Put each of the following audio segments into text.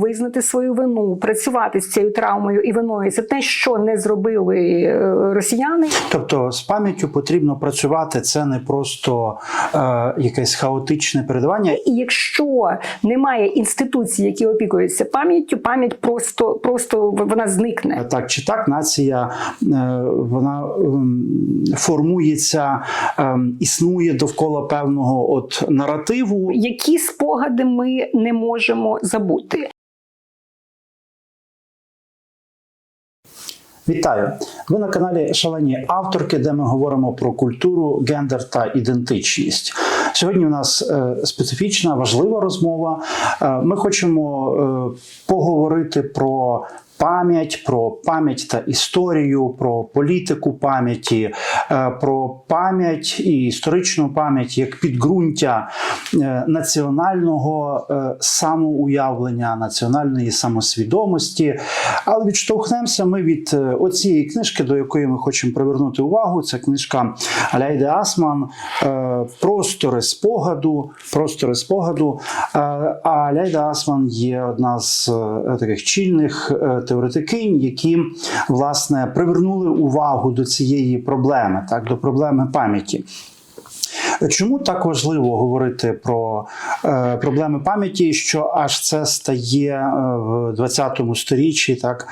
визнати свою вину, працювати з цією травмою і виною. Це те, що не зробили е, росіяни. Тобто з пам'яттю потрібно працювати. Це не просто е, якесь хаотичне передавання. І якщо немає інституцій, які опікуються пам'яттю, пам'ять просто просто вона зникне. Так чи так, нація е, вона ем, формується, ем, існує довкола певного от наративу. Які спогади ми не можемо забути? Вітаю! Ви на каналі Шалені авторки, де ми говоримо про культуру, гендер та ідентичність. Сьогодні у нас е, специфічна, важлива розмова. Е, Ми хочемо е, поговорити про. Пам'ять про пам'ять та історію, про політику пам'яті, е, про пам'ять і історичну пам'ять як підґрунтя е, національного е, самоуявлення, національної самосвідомості. Але відштовхнемося ми від оцієї книжки, до якої ми хочемо привернути увагу. Це книжка Аляйди Асман Простори спогаду. Простори спогаду. А Аляйда Асман є одна з таких чільних теоретикинь, які власне привернули увагу до цієї проблеми, так до проблеми пам'яті. Чому так важливо говорити про е, проблеми пам'яті, що аж це стає е, в 20 сторіччі так,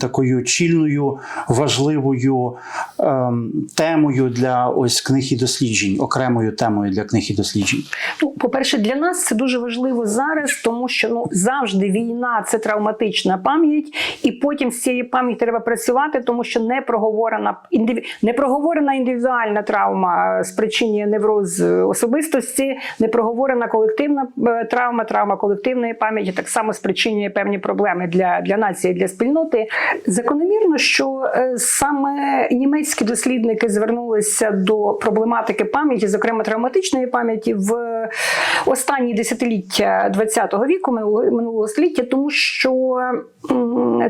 такою чільною, важливою е, темою для ось книг і досліджень, окремою темою для книг і досліджень? Ну, по-перше, для нас це дуже важливо зараз, тому що ну завжди війна це травматична пам'ять, і потім з цією пам'яттю треба працювати, тому що не проговорена не проговорена індивідуальна травма е, спричинює невроз особистості, не проговорена колективна е, травма, травма колективної пам'яті так само спричинює певні проблеми для, для нації, для спільноти. Закономірно, що е, саме німецькі дослідники звернулися до проблематики пам'яті, зокрема травматичної пам'яті, в останні десятиліття ХХ віку, минулого століття, тому що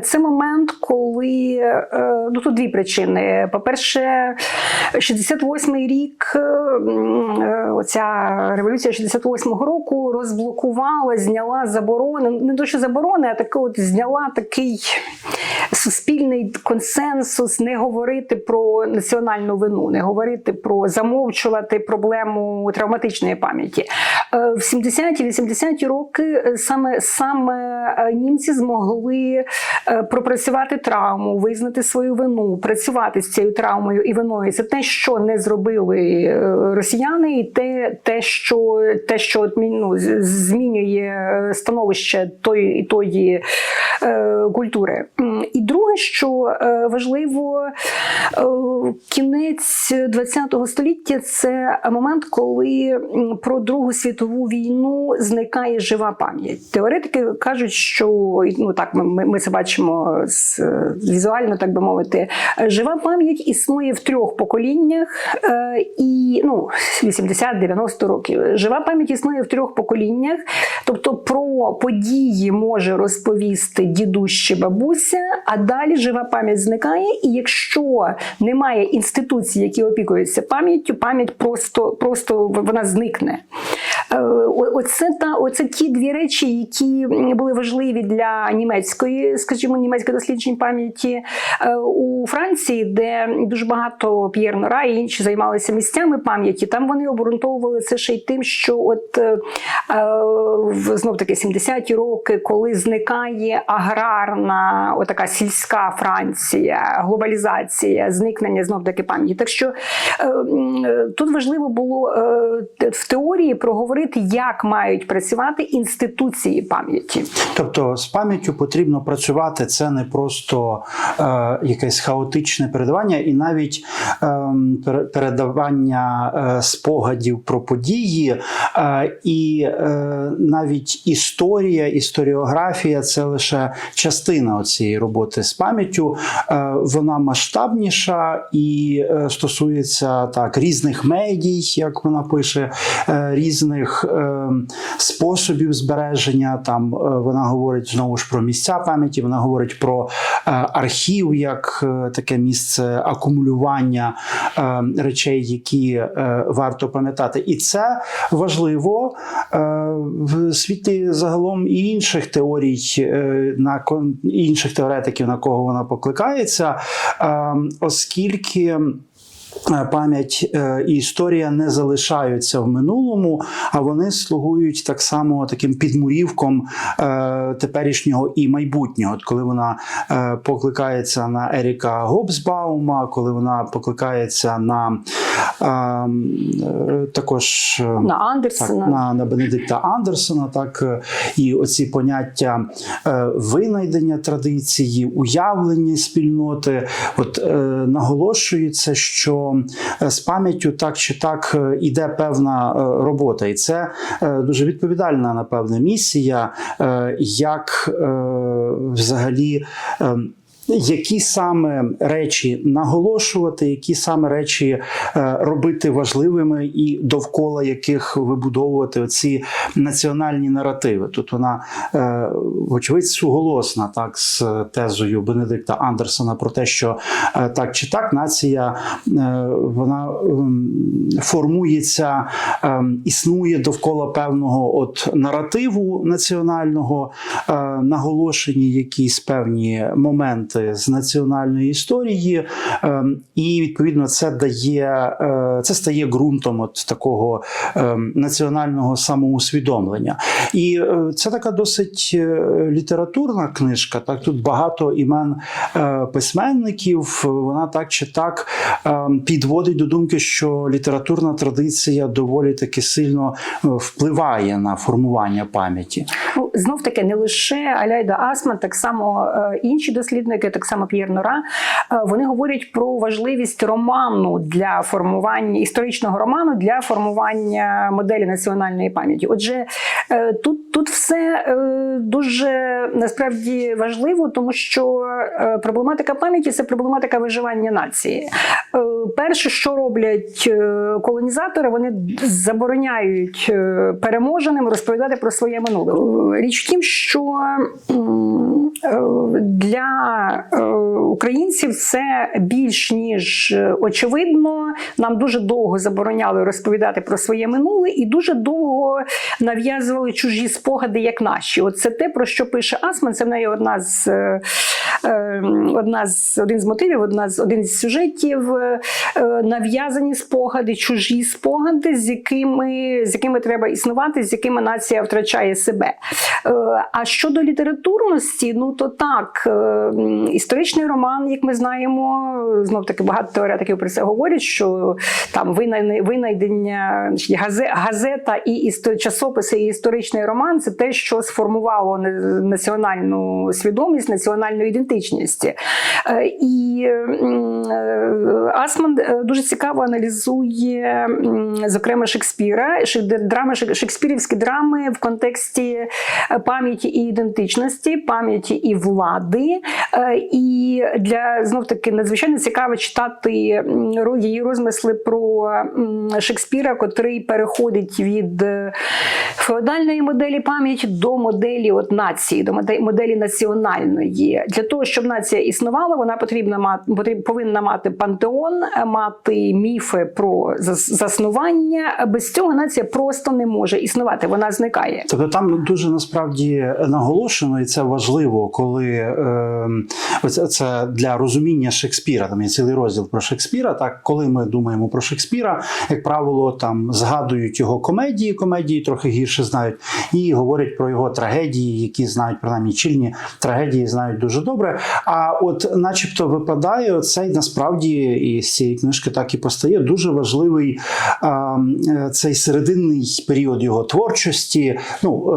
це момент, коли е, ну тут дві причини. По-перше, 68-й рік, оця революція 68-го року розблокувала, зняла заборони, не то що заборони, а таке от зняла такий суспільний консенсус не говорити про національну вину, не говорити про замовчувати проблему травматичної пам'яті. Е, В 70-ті, 80-ті роки е, саме саме е, німці змогли е, пропрацювати травму, визнати свою вину, працювати з цією травмою і виною. Це те, що не зробили е, росіяни, і те, те, що те, що ну, змінює е, становище тої і тої е, культури. І друге, що е, важливо, е, кінець ХХ століття це момент, коли про Другу світову війну зникає жива пам'ять. Теоретики кажуть, що ну так ми, ми, це бачимо з, візуально, так би мовити. Жива пам'ять існує в трьох поколіннях, і ну 80-90 років. Жива пам'ять існує в трьох поколіннях, тобто про події може розповісти дідусь бабуся, а далі жива пам'ять зникає. І якщо немає інституцій, які опікуються пам'яттю, пам'ять просто, просто вона зникне. Е, Оце та оце ті дві речі, які були важливі для німецької, скажімо, німецької досліджень пам'яті Е, у Франції, де дуже багато П'єр Нора і інші займалися місцями пам'яті. Там вони обґрунтовували це ще й тим, що от е, знов таки 70-ті роки, коли зникає аграрна, отака сільська Франція, глобалізація, зникнення знов таки пам'яті. Так що тут важливо було в теорії проговорити, як мають працювати інституції пам'яті. Тобто з пам'яттю потрібно працювати. Це не просто е, якесь хаотичне передавання, і навіть пере- передавання е, спогадів про події, е, і е, навіть історія, історіографія це лише частина цієї роботи з пам'яттю. Е, вона масштабніша і е, стосується так різних медій, як вона пише, е, різних різних е, способів збереження. Там е, вона говорить знову ж про місця пам'яті. Вона говорить про е, архів як таке місце акумулювання речей, які варто пам'ятати. І це важливо в світлі загалом і інших теорій, на інших теоретиків, на кого вона покликається, оскільки. Е, Пам'ять е, і історія не залишаються в минулому, а вони слугують так само таким підмурівком е, теперішнього і майбутнього. От коли вона покликається на Еріка Гобсбаума, коли вона покликається на також На Андерсена. так, на, на Бенедикта Андерсона, так і оці поняття винайдення традиції, уявлення спільноти. От наголошується, що е, з пам'яттю так чи так е, іде певна е, робота, і це дуже відповідальна, напевне, місія, як взагалі. Які саме речі наголошувати, які саме речі е, робити важливими, і довкола яких вибудовувати оці національні наративи? Тут вона, е, вочевидь, суголосна так з тезою Бенедикта Андерсона про те, що е, так чи так нація вона ем, формується, ем, існує довкола певного от наративу національного, наголошені якісь певні моменти з національної історії, ем, і відповідно це дає е, це стає ґрунтом от такого ем, національного самоусвідомлення. І е, це така досить е, літературна книжка. Так тут багато імен письменників. Вона так чи так ем, підводить до думки, що літературна традиція доволі таки сильно впливає на формування пам'яті. Ну, знов таки не лише Аляйда Асман, так само інші дослідники, так само П'єр Нора, е, вони говорять про важливість роману для формування історичного роману для формування моделі національної пам'яті. Отже, тут, тут все е, дуже насправді важливо, тому що е, проблематика пам'яті це проблематика виживання нації. Е, Перше, що роблять е, колонізатори, вони забороняють е, переможеним розповідати про своє минуле. Е, Річ в тім, що е, для е, українців це більш ніж е, очевидно. Нам дуже довго забороняли розповідати про своє минуле і дуже довго нав'язували чужі спогади, як наші. От це те, про що пише Асман. Це в неї одна з е, е, одна з один з мотивів, одна з один з сюжетів. е, Нав'язані спогади, чужі спогади, з якими з якими треба існувати, з якими нація втрачає себе. А щодо літературності, ну то так, історичний роман, як ми знаємо, знов таки багато теоретиків про це говорять, що там винайдення газета і часописи, і історичний роман це те, що сформувало національну свідомість, національну ідентичність. Е, І е, Асман е, дуже цікаво аналізує, зокрема, Шекспіра, драми шекспірівські драми в контексті пам'яті і ідентичності, пам'яті і влади. І для знов таки надзвичайно цікаво читати її розмисли про Шекспіра, котрий переходить від е, феодальної моделі пам'яті до моделі от нації, до моде- моделі національної. Для того, щоб нація існувала, вона потрібна мати повинна мати пантеон, е, мати міфи про заснування. Без цього нація просто не може існувати. Вона зникає. Тобто там дуже насправді наголошено, і це важливо, коли е, оце, це для розуміння Шекспіра. Там є цілий розділ про Шекспіра. Так, коли ми думаємо про Шекспіра, як правило, там згадують його комедії, комедії трохи гірше знають, знають, і говорять про його трагедії, які знають принаймні чільні трагедії, знають дуже добре. А от, начебто, випадає цей насправді і з цієї книжки так і постає дуже важливий е, цей серединний період його творчості. Ну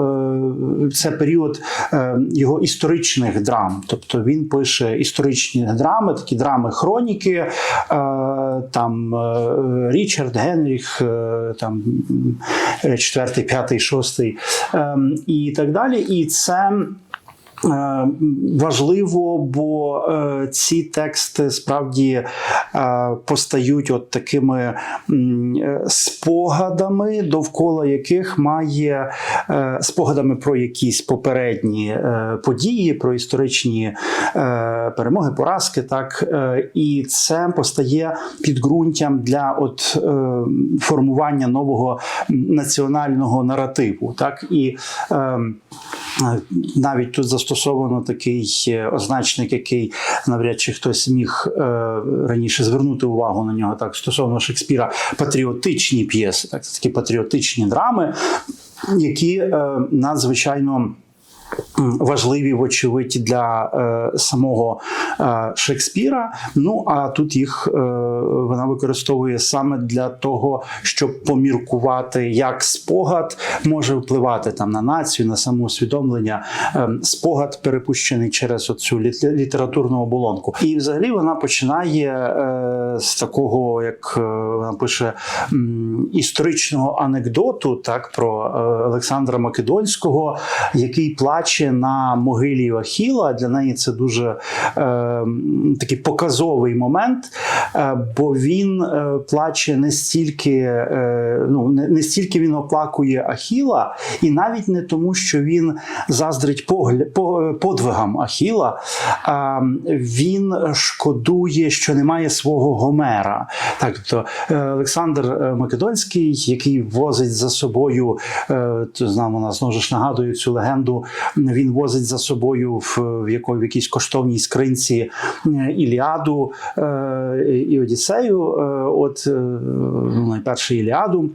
е, це період е, його історичних драм, тобто він пише історичні драми, такі драми хроніки. Е, там е, Річард Генріх, е, там 4, 5, 6 часи ем, і так далі. І це. Е, Важливо, бо е, ці тексти справді е, постають от такими спогадами, довкола яких має спогадами про якісь попередні події, про історичні перемоги, поразки. Так і це постає підґрунтям для от формування нового національного наративу. Так і е, Е, Навіть тут застосовано такий е, означник, який навряд чи хтось міг е, раніше звернути увагу на нього так стосовно Шекспіра. Патріотичні п'єси, так такі патріотичні драми, які е, надзвичайно. Важливі, вочевидь, для е, самого е, Шекспіра. Ну а тут їх е, вона використовує саме для того, щоб поміркувати, як спогад може впливати там на націю, на самоусвідомлення. Е, спогад перепущений через цю літературну оболонку. І взагалі вона починає е, з такого, як е, вона пише, м, історичного анекдоту, так про е, Олександра Македонського, який плаче на могилі Ахіла. Для неї це дуже е, такий показовий момент, е, бо він е, плаче не стільки, е, ну не, не стільки він оплакує Ахіла, і навіть не тому, що він заздрить погля, по, подвигам Ахіла, а він шкодує, що немає свого Гомера. Так, тобто е, Олександр е, Македонський, який возить за собою, е, знаємо, нас знову ж нагадую цю легенду. Він возить за собою в, в, якої, в якійсь коштовній скринці е, Іліаду е, і Одіссею. Е, От ну, найперше Іліаду.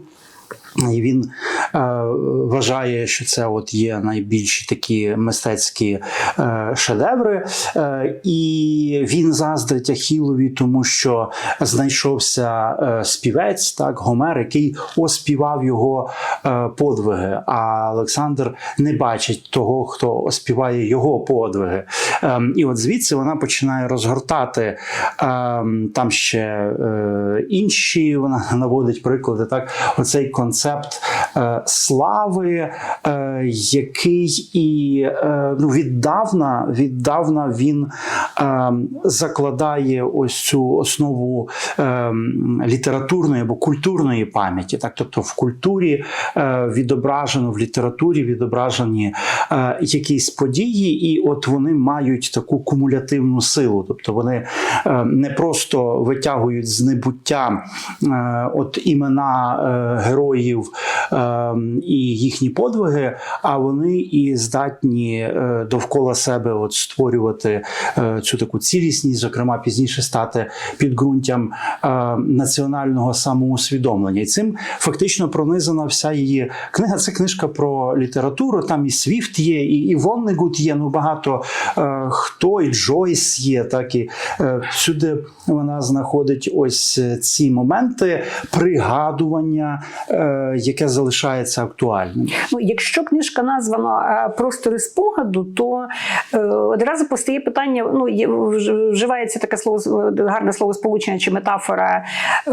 І він е, вважає, що це от є найбільші такі мистецькі е, шедеври, е, і він заздрить Ахілові, тому що знайшовся е, співець, так Гомер, який оспівав його е, подвиги. А Олександр не бачить того, хто оспіває його подвиги. Е, і от звідси вона починає розгортати е, там ще е, інші. Вона наводить приклади. Так, оцей концепт е, слави, е, який і е, ну, віддавна, віддавна він закладає ось цю основу літературної або культурної пам'яті. Так, тобто в культурі відображено, в літературі відображені якісь події, і от вони мають таку кумулятивну силу. Тобто вони не просто витягують з небуття от імена е, героїв е, і їхні подвиги, а вони і здатні е, довкола себе от створювати е, цю таку цілісність, зокрема пізніше стати підґрунтям е, національного самоусвідомлення. І цим фактично пронизана вся її книга. Це книжка про літературу. Там і Свіфт є, і, і Воннегут є. Ну багато хто і Джойс є. Так і всюди вона знаходить ось ці моменти пригадування, яке залишається актуальним. Ну, якщо книжка названа е, Простори спогаду, то е, одразу постає питання: ну, є- вживається таке слово гарне слово сполучення чи метафора е,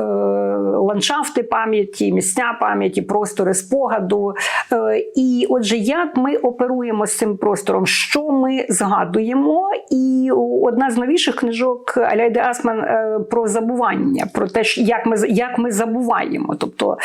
ландшафти пам'яті, місця пам'яті, простори спогаду. І отже, як ми оперуємо з цим простором, що ми згадуємо? І одна з новіших книжок Аляйди Асман про забування, про те, як ми, як ми забуваємо. Тобто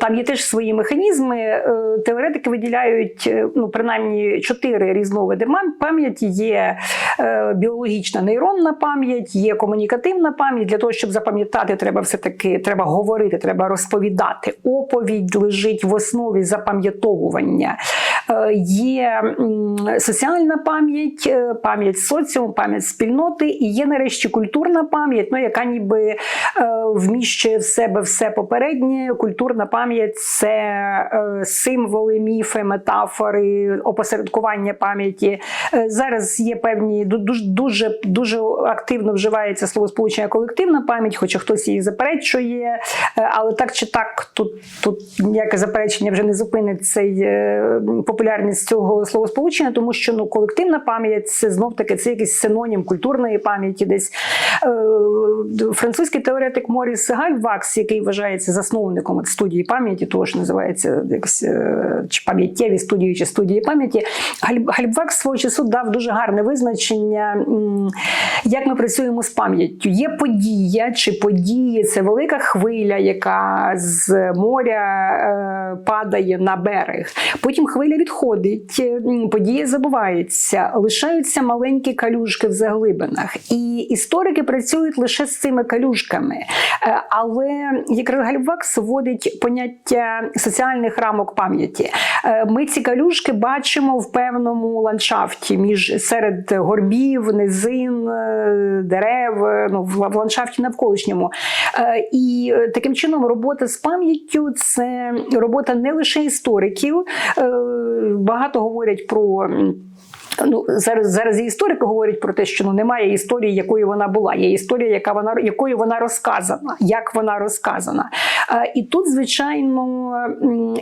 там є теж свої механізми. Е, Теоретики виділяють е, ну, принаймні чотири різновиди пам'яті. Є е, біологічна нейронна пам'ять, є комунікативна пам'ять. Для того, щоб запам'ятати, треба все-таки треба говорити, треба розповідати. Оповідь лежить в основі запам'ятовування. Е, Є соціальна пам'ять, е, пам'ять соціуму, пам'ять спільноти, і є нарешті культурна пам'ять, ну, яка ніби е, вміщує в себе все попереднє. Культурна пам'ять це символи, міфи, метафори, опосередкування пам'яті. Зараз є певні дуже дуже дуже активно вживається словосполучення колективна пам'ять, хоча хтось її заперечує, але так чи так, тут, тут ніяке заперечення вже не зупинить цей е, популярність цього словосполучення, тому що ну колективна пам'ять це знов таки це якийсь синонім культурної пам'яті, десь Е, Французький теоретик Моріс Гальвакс, який вважається засновником студії пам'яті, того ж називається якось е, чи пам'яттєві студії, чи студії пам'яті. Галь- Гальвакс свого часу дав дуже гарне визначення, як ми працюємо з пам'яттю. Є подія чи події, це велика хвиля, яка з моря е, падає на берег. Потім хвиля відходить, м, подія забувається, лишаються маленькі калюжки в заглибинах. І історики працюють лише з цими калюжками. Е, Але якраз Гальвакс вводить поняття соціальних рамок пам'яті. Е, Ми ці калюжки бачимо в певному ландшафті між серед горбів, низин, е, дерев, е, ну, в ландшафті навколишньому. Е, І е, таким чином робота з пам'яттю це робота не лише істориків. Багато говорять про. Ну, зараз зараз і історики говорять про те, що ну немає історії, якою вона була. Є історія, яка вона якою вона розказана, як вона розказана. Е, і тут, звичайно,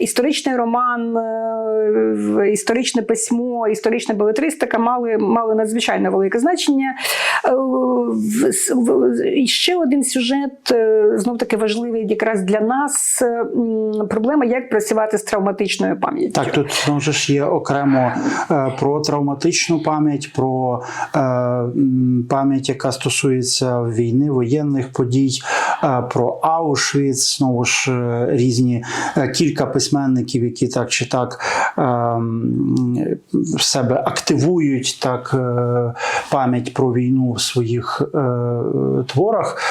історичний роман, е, історичне письмо, історична белетристика мали, мали надзвичайно велике значення. Е, І ще один сюжет, знов таки важливий якраз для нас. е, Проблема, як працювати з травматичною пам'яттю. Так, тут знову ж є окремо е, про травматичну пам'ять, про е, пам'ять, яка стосується війни, воєнних подій, е, про Аушвіц, знову ж е, різні кілька письменників, які так чи так в себе активують так пам'ять про війну в своїх творах.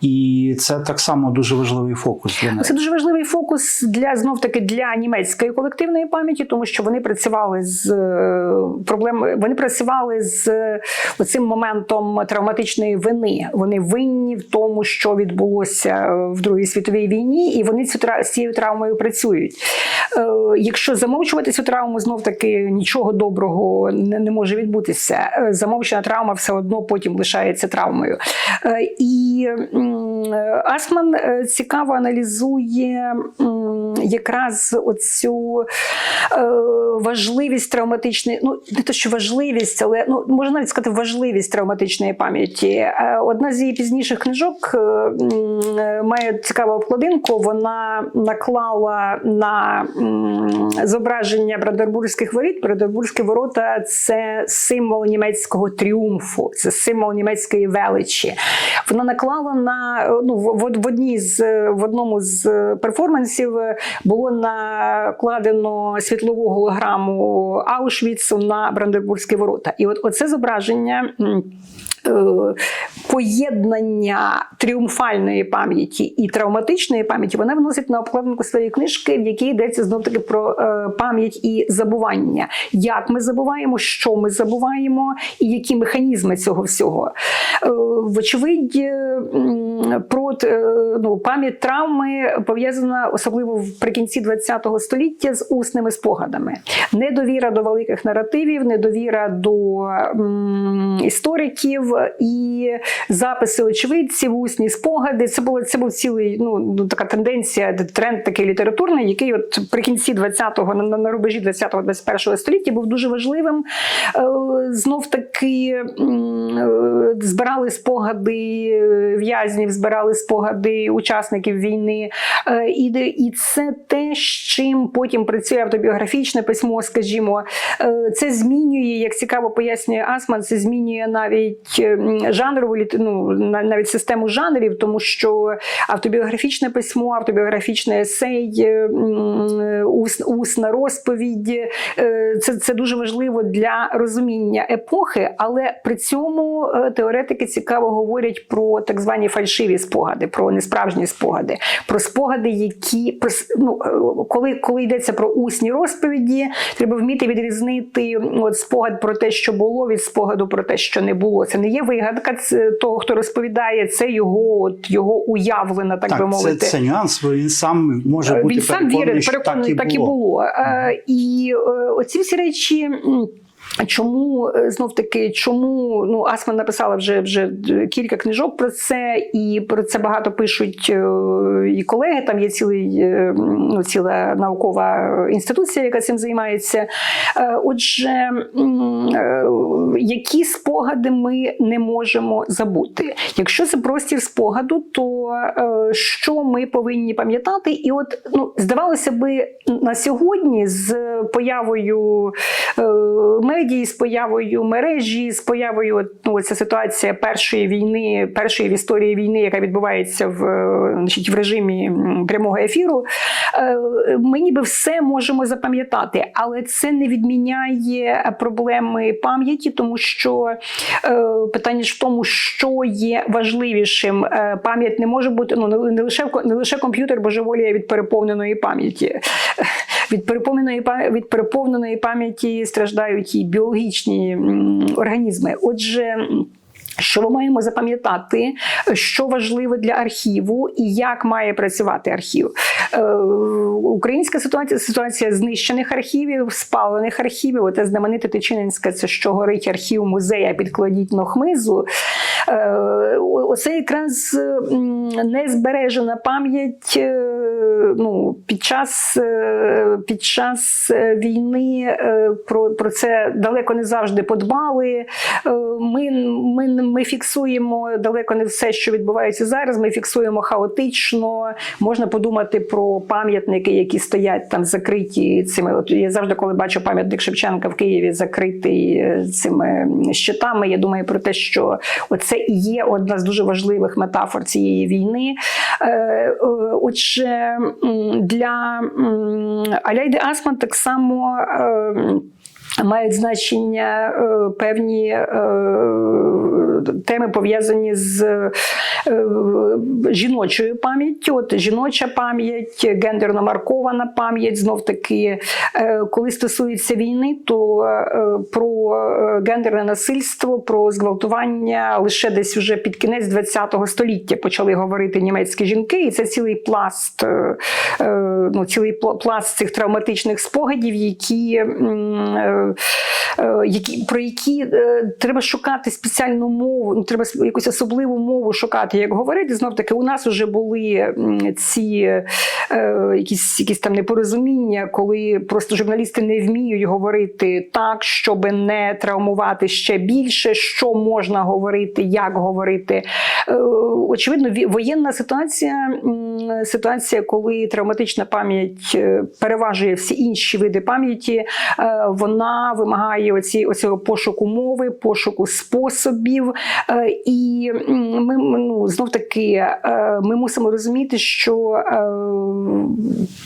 І це так само дуже важливий фокус для них. Це дуже важливий фокус для знов таки для німецької колективної пам'яті, тому що вони працювали з е. Вони працювали з цим моментом травматичної вини. Вони винні в тому, що відбулося в Другій світовій війні, і вони цю з цією травмою працюють. Е, Якщо замовчувати цю травму, знов таки нічого доброго не, не може відбутися. Е, Замовчена травма все одно потім лишається травмою. Е, І Асман е, цікаво аналізує якраз оцю е, важливість травматичної, ну не то, що важливість, але ну можна навіть сказати важливість травматичної пам'яті. Е, Одна з її пізніших книжок е, має цікаву обкладинку. Вона наклала на зображення Брандербурзьких воріт. Брандербурзькі ворота це символ німецького тріумфу, це символ німецької величі. Вона наклала на ну в, в одній з в одному з перформансів було накладено світлову голограму Аушвіцу на Брандербурзькі ворота. І от оце зображення. е, Поєднання тріумфальної пам'яті і травматичної пам'яті вона вносить на обкладинку своєї книжки, в якій йдеться знов таки про е, пам'ять і забування. Як ми забуваємо, що ми забуваємо, і які механізми цього всього. Е, вочевидь, про е, ну, пам'ять травми пов'язана особливо вприкінці ХХ століття з усними спогадами. Недовіра до великих наративів, недовіра до м, істориків і записи очевидців, усні спогади. Це було це був цілий ну ну, така тенденція, тренд такий літературний, який от при кінці 20-го, на, на рубежі 20-го, 21-го століття був дуже важливим. Е, знов таки е, збирали спогади е, в'язнів, збирали спогади учасників війни. Е, І, це те, з чим потім працює автобіографічне письмо, скажімо, Е, це змінює, як цікаво пояснює Асман, це змінює навіть м, жанрову ну, навіть систему жанрів, тому що автобіографічне письмо, автобіографічний есей, е, усна розповідь е, це, це дуже важливо для розуміння епохи, але при цьому е, теоретики цікаво говорять про так звані фальшиві спогади, про несправжні спогади, про спогади, які про ну, е, коли, коли йдеться про усні розповіді, треба вміти відрізнити от спогад про те, що було, від спогаду про те, що не було. Це не є вигадка того, хто розповідає, це його от його уявлена, так, би Так, це, мовити. це нюанс, бо він сам може бути Він сам переконаний, вірить, переконаний, так і було. Е, І е, оці всі речі. Чому знов таки, чому ну Асман написала вже вже кілька книжок про це, і про це багато пишуть е, і колеги. Там є цілий е, ну, ціла наукова інституція, яка цим займається. Е, Отже, е, які спогади ми не можемо забути? Якщо це простір спогаду, то е, що ми повинні пам'ятати? І от ну здавалося би на сьогодні з появою е, медії, з появою мережі, з появою ну, ця ситуація першої війни, першої в історії війни, яка відбувається в, е, значить, в режимі прямого ефіру, е, ми ніби все можемо запам'ятати, але це не відміняє проблеми пам'яті, тому що е, питання ж в тому, що є важливішим. Пам'ять не може бути ну не лише не лише комп'ютер божеволіє від переповненої пам'яті. Від переповненої від переповненої пам'яті страждають і біологічні організми. Отже. Що ми маємо запам'ятати, що важливо для архіву і як має працювати архів? Е, українська ситуація ситуація знищених архівів, спалених архівів. Оте знамените Тичининське, це що горить архів музея, підкладіть нохмизу. Е, оце якраз незбережена пам'ять е, ну, під час, е, під час е, війни про, про це далеко не завжди подбали. Ми, ми, ми фіксуємо далеко не все, що відбувається зараз. Ми фіксуємо хаотично. Можна подумати про пам'ятники, які стоять там закриті цими. От я завжди, коли бачу пам'ятник Шевченка в Києві, закритий е, цими щитами. Я думаю про те, що оце і є одна з дуже важливих метафор цієї війни. Е, е, Отже, для Аляйди Асман так само. Мають значення е, певні е, теми пов'язані з е, жіночою пам'яттю. От жіноча пам'ять, гендерно маркована пам'ять. Знов таки, коли стосується війни, то про гендерне насильство, про зґвалтування лише десь уже під кінець ХХ століття почали говорити німецькі жінки, і це цілий пласт, ну, цілий пласт цих травматичних спогадів, які, які про які е, треба шукати спеціальну мову, ну треба якусь особливу мову шукати, як говорити. Знов таки, у нас вже були ці е, якісь, якісь там непорозуміння, коли просто журналісти не вміють говорити так, щоб не травмувати ще більше, що можна говорити, як говорити. Е, Очевидно, воєнна ситуація, ситуація, коли травматична пам'ять е, переважує всі інші види пам'яті, е, вимагає оці, оцього пошуку мови, пошуку способів. Е, І ми ну, знов таки е, ми мусимо розуміти, що е,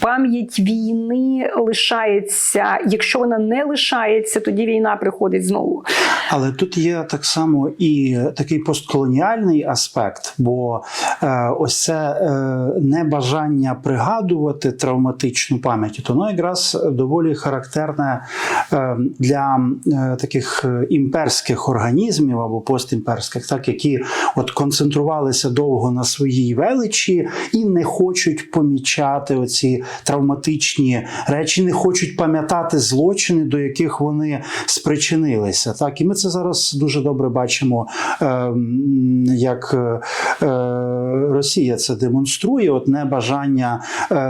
пам'ять війни лишається. Якщо вона не лишається, тоді війна приходить знову. Але тут є так само і такий постколоніальний аспект, бо ось це небажання пригадувати травматичну пам'ять, то воно якраз доволі характерне для е, таких е, імперських організмів або постімперських, так які от концентрувалися довго на своїй величі і не хочуть помічати оці травматичні речі, не хочуть пам'ятати злочини, до яких вони спричинилися. Так, і ми це зараз дуже добре бачимо, е, як Росія це демонструє. От небажання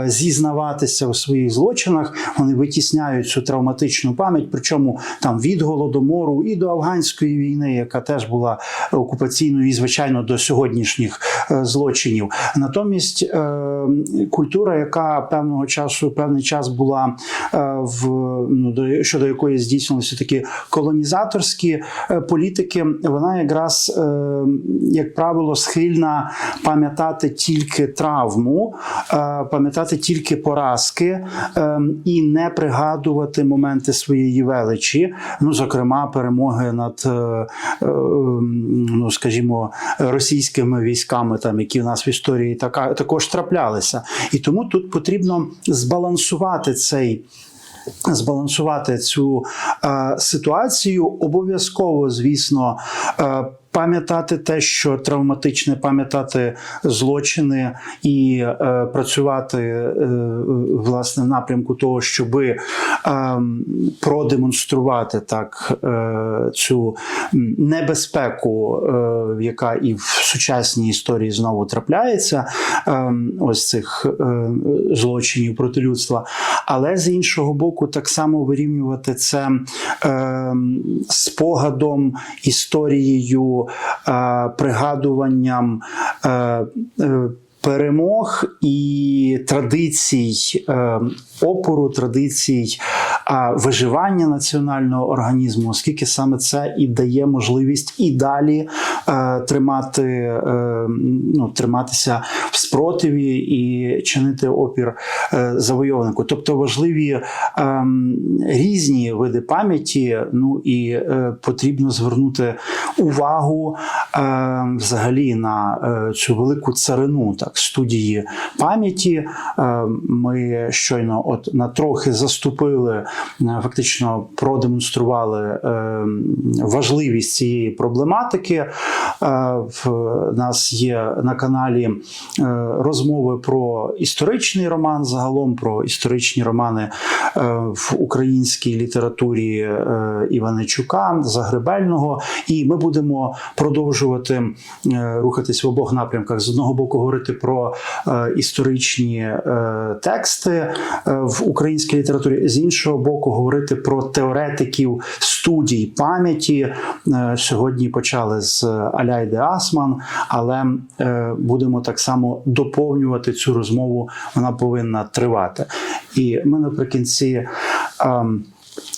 зізнаватися у своїх злочинах. Вони витісняють цю травматичну пам'ять, причому там від голодомору і до афганської війни, яка теж була окупаційною, і звичайно до сьогоднішніх е, злочинів. Натомість е, культура, яка певного часу, певний час була е, в ну, до щодо якої здійснювалися такі колонізаторські політики, вона якраз, як правило, схильна пам'ятати тільки травму, пам'ятати тільки поразки е, і не пригадувати моменти своєї величі, ну зокрема, перемоги над, е, е, ну скажімо, російськими військами, там які в нас в історії така також траплялися, і тому тут потрібно збалансувати цей. Збалансувати цю е, ситуацію обов'язково, звісно, е, пам'ятати те, що травматичне, пам'ятати злочини і е, працювати е, власне в напрямку того, щоби е, продемонструвати так е, цю небезпеку, е, яка і в сучасній історії знову трапляється, е, ось цих е, злочинів проти людства. Але з іншого боку, так само вирівнювати це е, спогадом, історією, пригадуванням. Перемог і традицій е, опору, традицій виживання національного організму, оскільки саме це і дає можливість і далі е, тримати, е, ну, триматися в спротиві і чинити опір завойовнику. Тобто важливі е, різні види пам'яті. Ну і потрібно звернути увагу е, взагалі на цю велику царину так, студії пам'яті. Е, Ми щойно от на трохи заступили, е, фактично продемонстрували е, важливість цієї проблематики. В нас є на каналі розмови про історичний роман, загалом про історичні романи в українській літературі Іваничука, Загребельного. І ми будемо продовжувати рухатись в обох напрямках. З одного боку, говорити про е, історичні е, тексти е, в українській літературі, з іншого боку, говорити про теоретиків студій пам'яті. Сьогодні почали з Аляйди Асман, але будемо так само доповнювати цю розмову. Вона повинна тривати. І ми наприкінці. ем,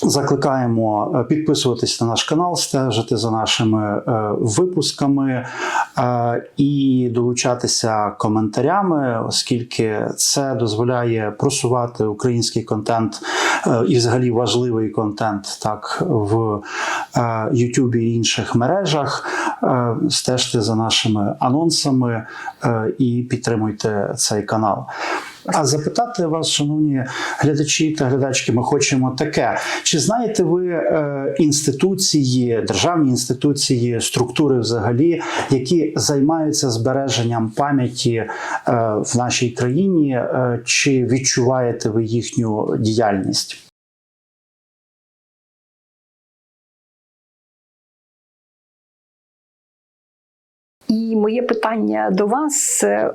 Закликаємо е, підписуватись на наш канал, стежити за нашими е, випусками е, і долучатися коментарями, оскільки це дозволяє просувати український контент і, взагалі, важливий контент так в Ютубі і інших мережах. Стежте за нашими анонсами і підтримуйте цей канал. А запитати вас, шановні глядачі та глядачки, ми хочемо таке: чи знаєте ви е, інституції, державні інституції, структури взагалі, які займаються збереженням пам'яті е, в нашій країні? Е, чи відчуваєте ви їхню діяльність? Моє питання до вас: е,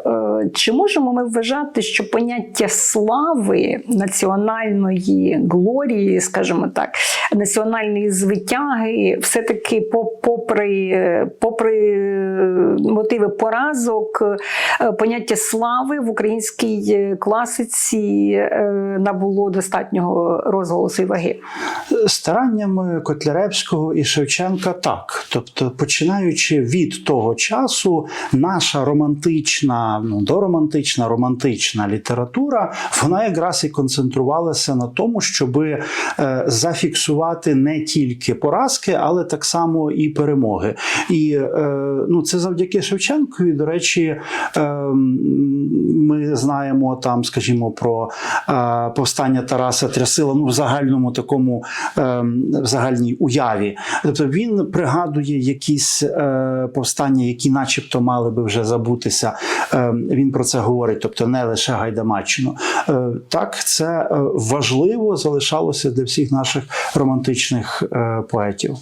чи можемо ми вважати, що поняття слави, національної глорії, скажімо так, національної звитяги, все-таки по- попри, попри мотиви поразок, е, поняття слави в українській класиці е, набуло достатнього розголосу і ваги? Стараннями Котляревського і Шевченка так. Тобто, починаючи від того часу, наша романтична, ну доромантична, романтична література, вона якраз і концентрувалася на тому, щоб е, зафіксувати не тільки поразки, але так само і перемоги. І е, ну, це завдяки Шевченкові. До речі, е, ми знаємо там, скажімо, про е, повстання Тараса Трясила ну, в загальному такому е, в загальній уяві. Тобто він пригадує якісь е, повстання, які, начебто, мали би вже забутися. Е, він про це говорить, тобто не лише Гайдамаччину. Е, так, це е, важливо залишалося для всіх наших романтичних е, поетів.